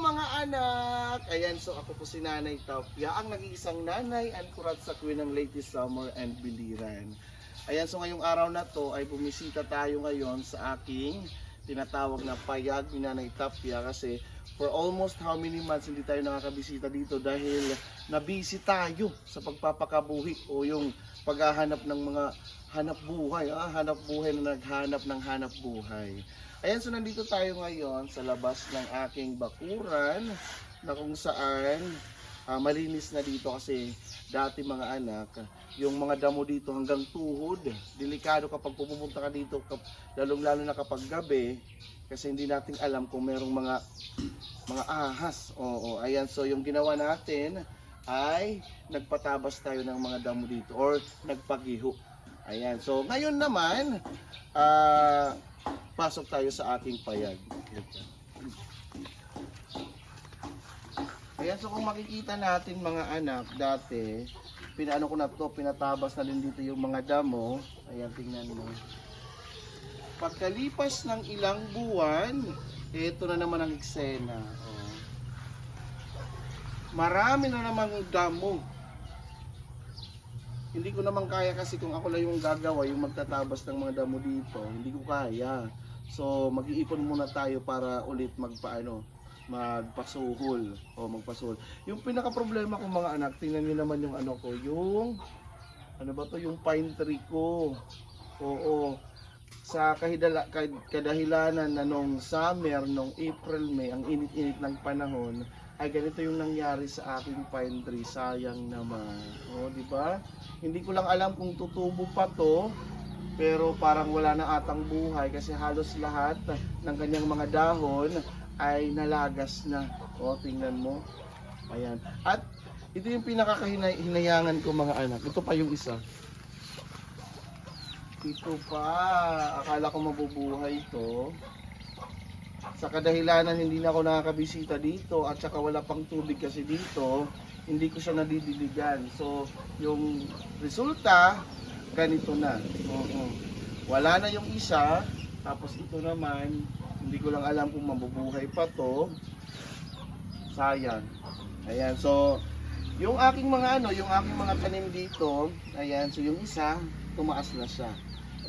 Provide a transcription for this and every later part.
mga anak! Ayan, so ako po si Nanay Tapia, ang nag-iisang nanay and kurat sa Queen ng latest summer and biliran. Ayan, so ngayong araw na to ay bumisita tayo ngayon sa aking tinatawag na payag ni Nanay Tapia kasi for almost how many months hindi tayo nakakabisita dito dahil nabisi tayo sa pagpapakabuhi o yung paghahanap ng mga hanap buhay, ah, hanap buhay na naghanap ng hanap buhay. Ayan, so nandito tayo ngayon sa labas ng aking bakuran na kung saan ah, malinis na dito kasi dati mga anak, yung mga damo dito hanggang tuhod. Delikado kapag pupunta ka dito, kap, lalong lalo na kapag gabi, kasi hindi natin alam kung merong mga mga ahas. Oo, ayan, so yung ginawa natin ay nagpatabas tayo ng mga damo dito or nagpagiho. Ayan, so ngayon naman, ah pasok tayo sa ating payag. Ayan, so kung makikita natin mga anak, dati, pinaano ko na to, pinatabas na din dito yung mga damo. Ayan, tingnan mo. Pagkalipas ng ilang buwan, ito na naman ang eksena. Oh. Marami na namang damo. Hindi ko naman kaya kasi kung ako lang yung gagawa, yung magtatabas ng mga damo dito, hindi ko kaya. So, mag-iipon muna tayo para ulit magpaano, magpasuhol o magpasuhol. Yung pinaka problema ko mga anak, tingnan niyo naman yung ano ko, yung ano ba to, yung pine tree ko. Oo. Sa kahidala, kad- kadahilanan na nung summer, nung April, May, ang init-init ng panahon, ay ganito yung nangyari sa aking pine tree. Sayang naman. O, di ba? Hindi ko lang alam kung tutubo pa to, pero parang wala na atang buhay kasi halos lahat ng kanyang mga dahon ay nalagas na. O, tingnan mo. Ayan. At ito yung pinakakahinayangan ko mga anak. Ito pa yung isa. Ito pa. Akala ko mabubuhay to. Sa kadahilanan hindi na ako nakakabisita dito at saka wala pang tubig kasi dito, hindi ko siya nadidiligan. So, yung resulta, ganito na. Oo. Wala na yung isa, tapos ito naman, hindi ko lang alam kung mabubuhay pa to. Sayang. Ayan, so, yung aking mga ano, yung aking mga tanim dito, ayan, so yung isa, tumaas na siya.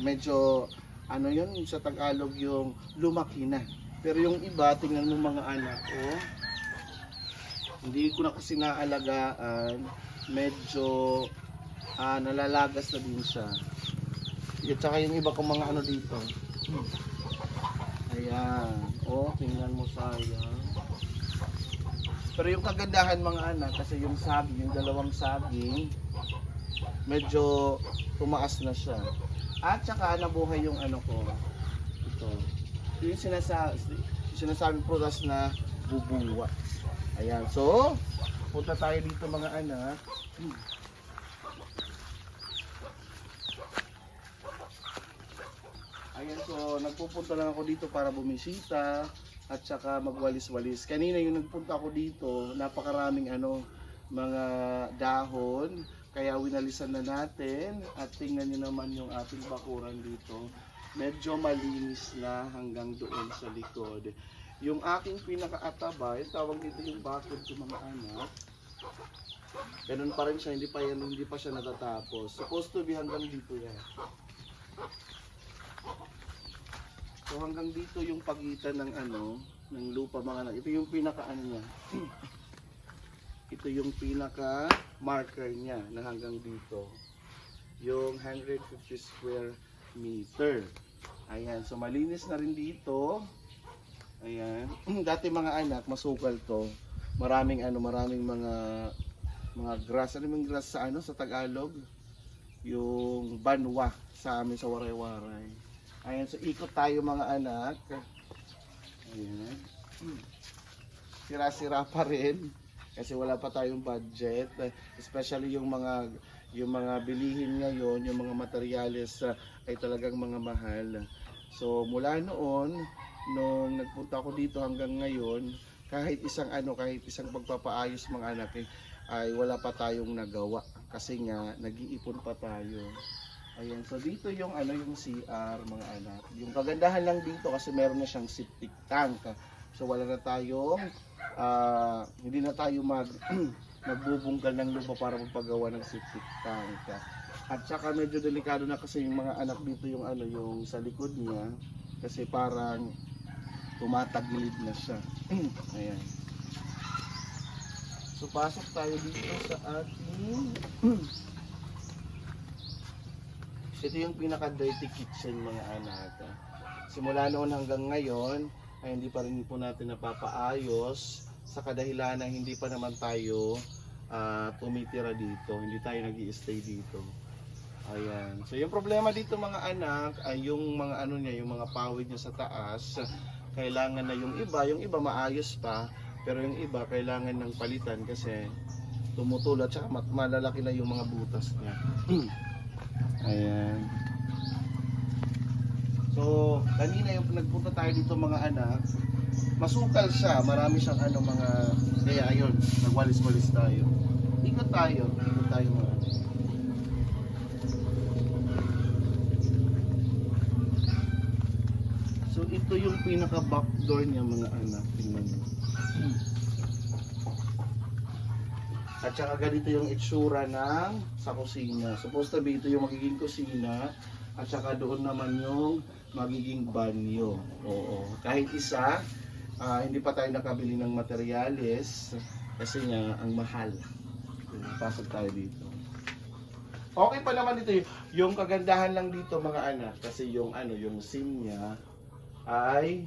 Medyo, ano yun, sa Tagalog yung lumaki na. Pero yung iba, tingnan mo mga anak, oh, hindi ko na kasi naalagaan, medyo ah, nalalagas na din siya. At saka yung iba kong mga ano dito. Ayan. Oh, tingnan mo sayang. Pero yung kagandahan mga anak, kasi yung saging, yung dalawang saging, medyo tumaas na siya. At saka nabuhay yung ano ko. Ito. Yung sinasa yung sinasabing prutas na bubuwa. Ayan. So, punta tayo dito mga anak. Ayan, so nagpupunta lang ako dito para bumisita at saka magwalis-walis. Kanina yung nagpunta ako dito, napakaraming ano, mga dahon. Kaya winalisan na natin at tingnan nyo naman yung ating bakuran dito. Medyo malinis na hanggang doon sa likod. Yung aking pinakaataba, yung tawag dito yung bakod ko mga anak. Ganun pa rin siya, hindi pa yan, hindi pa siya natatapos. Supposed to be hanggang dito yan. So hanggang dito yung pagitan ng ano, ng lupa mga anak. Ito yung pinaka ano niya. Ito yung pinaka marker niya na hanggang dito. Yung 150 square meter. Ayan, so malinis na rin dito. Ayan. Dati mga anak, masukal to. Maraming ano, maraming mga mga grass. Ano yung grass sa ano sa Tagalog? Yung banwa sa amin sa Waray-Waray. Ayan, so ikot tayo mga anak. Ayan. Sira-sira pa rin kasi wala pa tayong budget. Especially yung mga yung mga bilihin ngayon, yung mga materyales ah, ay talagang mga mahal. So mula noon, nung nagpunta ako dito hanggang ngayon, kahit isang ano, kahit isang pagpapaayos mga anak eh, ay wala pa tayong nagawa kasi nga nag-iipon pa tayo. Ayan, so dito yung ano yung CR mga anak. Yung kagandahan lang dito kasi meron na siyang septic tank. So wala na tayong ah, hindi na tayo mag magbubungkal ng lupa para magpagawa ng septic tank. At saka medyo delikado na kasi yung mga anak dito yung ano yung sa likod niya kasi parang tumatagilid na siya. Ayan. So pasok tayo dito sa ating Ito yung pinaka-dirty kitchen mga anak. Simula noon hanggang ngayon ay hindi pa rin po natin napapaayos sa kadahilan na hindi pa naman tayo ah, tumitira dito. Hindi tayo nag stay dito. Ayan. So yung problema dito mga anak ay yung mga ano niya, yung mga pawid niya sa taas. Kailangan na yung iba, yung iba maayos pa, pero yung iba kailangan ng palitan kasi tumutulo at malalaki na yung mga butas niya. Ayan. So, kanina yung nagpunta tayo dito mga anak, masukal siya, marami siyang ano mga, kaya ayun, nagwalis-walis tayo. Ikot tayo, ikot tayo mga. So, ito yung pinaka back door niya mga anak, tingnan mo. At saka ganito yung itsura ng sa kusina. Supposed to be ito yung magiging kusina. At saka doon naman yung magiging banyo. Oo. Kahit isa, ah, hindi pa tayo nakabili ng materyales kasi nga ang mahal. Pasok tayo dito. Okay pa naman dito yung kagandahan lang dito mga anak kasi yung ano yung sim niya ay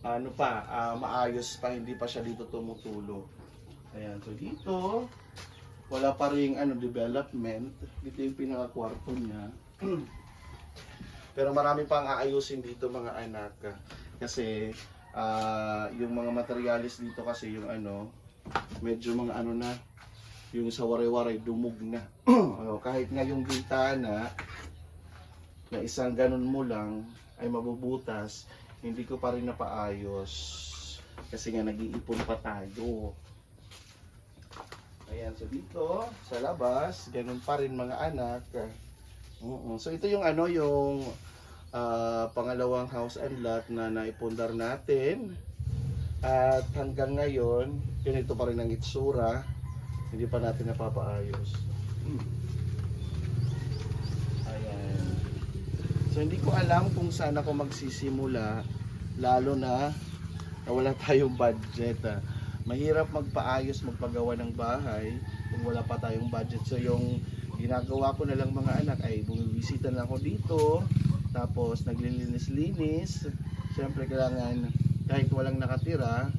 ano pa ah, maayos pa hindi pa siya dito tumutulo. Ayan, so dito, wala pa rin ano, development. Dito yung pinaka-kwarto niya. Pero marami pang aayusin dito mga anak. Kasi ah, yung mga materialis dito kasi yung ano, medyo mga ano na, yung sa waray-waray dumug na. Oh, kahit nga yung bintana, na isang ganun mo lang ay mabubutas, hindi ko pa rin napaayos. Kasi nga nag-iipon pa tayo. Ayan, so dito, sa labas, ganun pa rin mga anak. Oo. So ito yung ano, yung ah, pangalawang house and lot na naipundar natin. At hanggang ngayon, ganito pa rin ang itsura. Hindi pa natin napapaayos. Hmm. Ayan. So hindi ko alam kung saan ako magsisimula, lalo na na wala tayong budget. ah mahirap magpaayos, magpagawa ng bahay kung wala pa tayong budget. So yung ginagawa ko na lang mga anak ay bumibisita na ako dito, tapos naglilinis-linis. Siyempre kailangan kahit walang nakatira,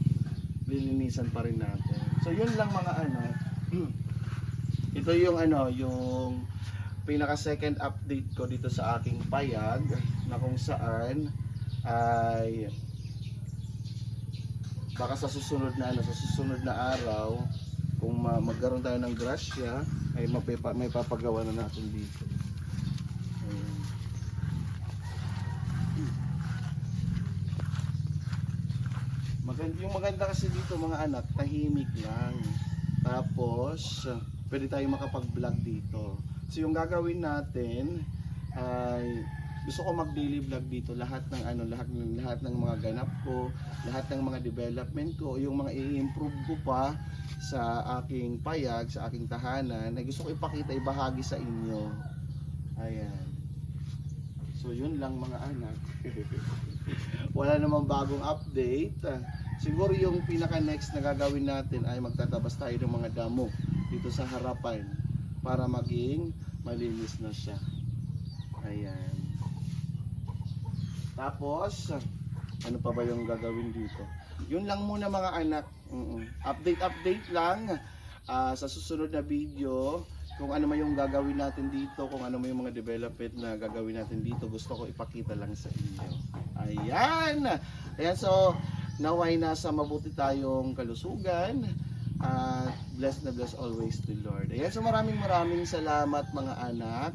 lilinisan pa rin natin. So yun lang mga anak. Ito yung ano, yung pinaka second update ko dito sa aking payag na kung saan ay baka sa susunod na ano, sa susunod na araw kung ma- magkaroon tayo ng grasya ay mapipa, may papagawa na natin dito. Maganda yung maganda kasi dito mga anak, tahimik lang. Tapos pwede tayong makapag-vlog dito. So yung gagawin natin ay gusto ko mag daily vlog dito. Lahat ng ano lahat ng lahat ng mga ganap ko lahat ng mga development ko yung mga i-improve ko pa sa aking payag sa aking tahanan na gusto ko ipakita ibahagi sa inyo. Ayan. So yun lang mga anak. Wala namang bagong update. Siguro yung pinaka next na gagawin natin ay magtatabas tayo ng mga damo dito sa harapan para maging malinis na siya. Ayan tapos, ano pa ba yung gagawin dito? Yun lang muna mga anak. Mm-mm. Update, update lang. Ah, sa susunod na video, kung ano man yung gagawin natin dito, kung ano man yung mga development na gagawin natin dito, gusto ko ipakita lang sa inyo. Ayan! Ayan, so, naway nasa mabuti tayong kalusugan. At bless na bless always the Lord. Ayan, so maraming maraming salamat mga anak.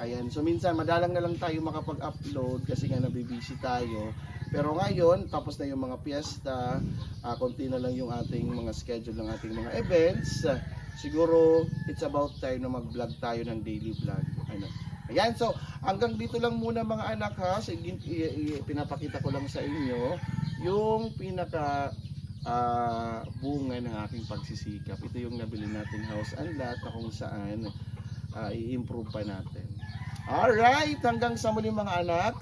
Ayan, so minsan madalang na lang tayo makapag-upload kasi nga nabibisi tayo. Pero ngayon, tapos na yung mga piyesta, ah, konti na lang yung ating mga schedule ng ating mga events. Ah, siguro, it's about time na mag-vlog tayo ng daily vlog. Ano? Ayan, so hanggang dito lang muna mga anak ha. Sige, pinapakita ko lang sa inyo yung pinaka ah, bunga ng aking pagsisikap. Ito yung nabili nating house and lot na kung saan ah, i-improve pa natin. Alright, hanggang sa muli mga anak.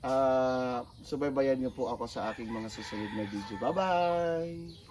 ah, subaybayan niyo po ako sa aking mga susunod na video. Bye-bye!